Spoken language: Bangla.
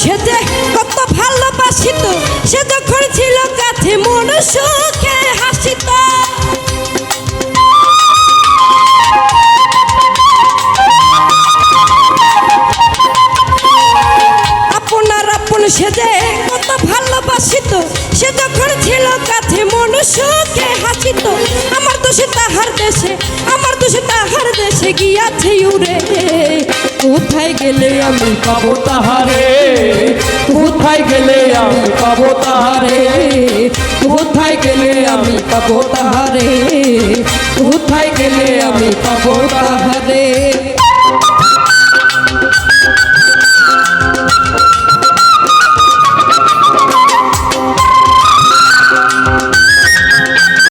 সেজে কত ভালোবাসিত, সে যখন ছিল কাছে মন সুখে হাসিত। আপনার আপন সেজে কত ভালোবাসিত, সে যখন ছিল কাছে মন সুখে হাসিত। আমার দোষে তাহার দেশে, আমার দোষে তাহার দেশে গিয়াছে উড়ে। কোথায় গেলে আমি পাবো তাহারে? কোথায় গেলে আমি পাবো তাহারে? কোথায় গেলে আমি পাবো তাহারে? কোথায় গেলে